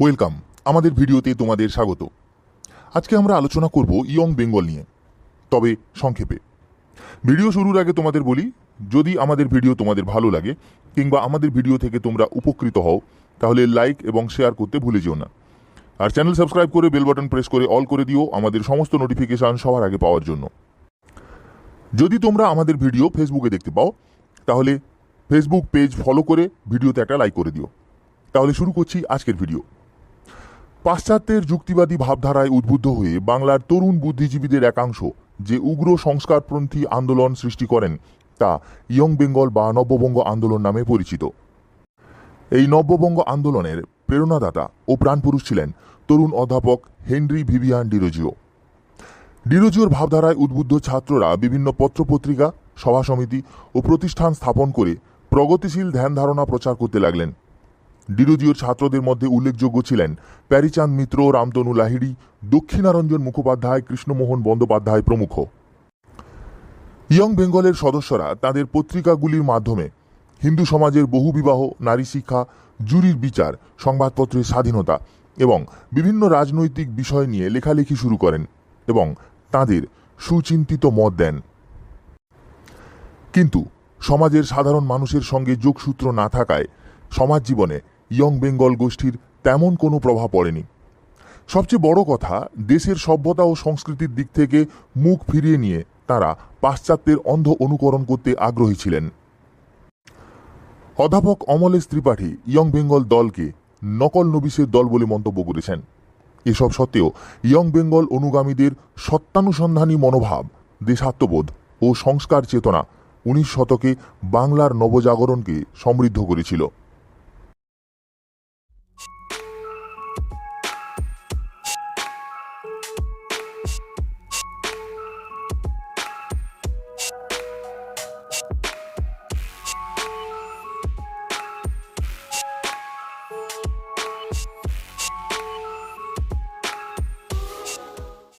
Welcome. আমাদের ভিডিওতে তোমাদের স্বাগত। আজকে আমরা আলোচনা করব ইয়ং বেঙ্গল নিয়ে। তবে সংক্ষেপে। ভিডিও শুরুর আগে তোমাদের বলি, যদি আমাদের ভিডিও তোমাদের ভালো লাগে, কিংবা আমাদের ভিডিও থেকে তোমরা উপকৃত হও, তাহলে লাইক এবং শেয়ার করতে ভুলে যেও না। আর চ্যানেল সাবস্ক্রাইব করে বেল বাটন প্রেস করে অল করে দিও আমাদের সমস্ত নোটিফিকেশন সবার আগে পাওয়ার জন্য। যদি তোমরা আমাদের ভিডিও ফেসবুকে দেখতে পাও, তাহলে ফেসবুক পেজ ফলো করে ভিডিওতে একটা লাইক করে দিও। তাহলে শুরু করছি আজকের ভিডিও। পাশ্চাত্যের যুক্তিবাদী ভাবধারায় উদ্বুদ্ধ হয়ে বাংলার তরুণ বুদ্ধিজীবীদের একাংশ যে উগ্র সংস্কারপন্থী আন্দোলন সৃষ্টি করেন, তা ইয়ং বেঙ্গল বা নব্যবঙ্গ আন্দোলন নামে পরিচিত। এই নব্যবঙ্গ আন্দোলনের প্রেরণাদাতা ও প্রাণপুরুষ ছিলেন তরুণ অধ্যাপক হেনরি ভিভিয়ান ডিরোজিও। ডিরোজিওর ভাবধারায় উদ্বুদ্ধ ছাত্ররা বিভিন্ন পত্রপত্রিকা, সভা সমিতি ও প্রতিষ্ঠান স্থাপন করে প্রগতিশীল ধ্যান ধারণা প্রচার করতে লাগলেন। ডিরোজিওর ছাত্রদের মধ্যে উল্লেখযোগ্য ছিলেন প্যারিচাঁদ মিত্র, রামতনু লাহিড়ি, দক্ষিণারঞ্জন মুখোপাধ্যায়, কৃষ্ণমোহন বন্দ্যোপাধ্যায় প্রমুখ। ইয়ং বেঙ্গলের সদস্যরা তাদের পত্রিকাগুলির মাধ্যমে হিন্দু সমাজের বহুবিবাহ নারী শিক্ষা, জুরির বিচার, সংবাদপত্রের স্বাধীনতা এবং বিভিন্ন রাজনৈতিক বিষয় নিয়ে লেখালেখি শুরু করেন এবং তাদের সুচিন্তিত মত দেন। কিন্তু সমাজের সাধারণ মানুষের সঙ্গে যোগসূত্র না থাকায় সমাজ জীবনে ইয়ং বেঙ্গল গোষ্ঠীর তেমন কোনো প্রভাব পড়েনি। সবচেয়ে বড় কথা, দেশের সভ্যতা ও সংস্কৃতির দিক থেকে মুখ ফিরিয়ে নিয়ে তারা পাশ্চাত্যের অন্ধ অনুকরণ করতে আগ্রহী ছিলেন। অধ্যাপক অমলেশ ত্রিপাঠী ইয়ং বেঙ্গল দলকে নকল নবিশের দল বলে মন্তব্য করেছেন। এসব সত্ত্বেও ইয়ং বেঙ্গল অনুগামীদের সত্যানুসন্ধানী মনোভাব, দেশাত্মবোধ ও সংস্কার চেতনা উনিশ শতকে বাংলার নবজাগরণকে সমৃদ্ধ করেছিল।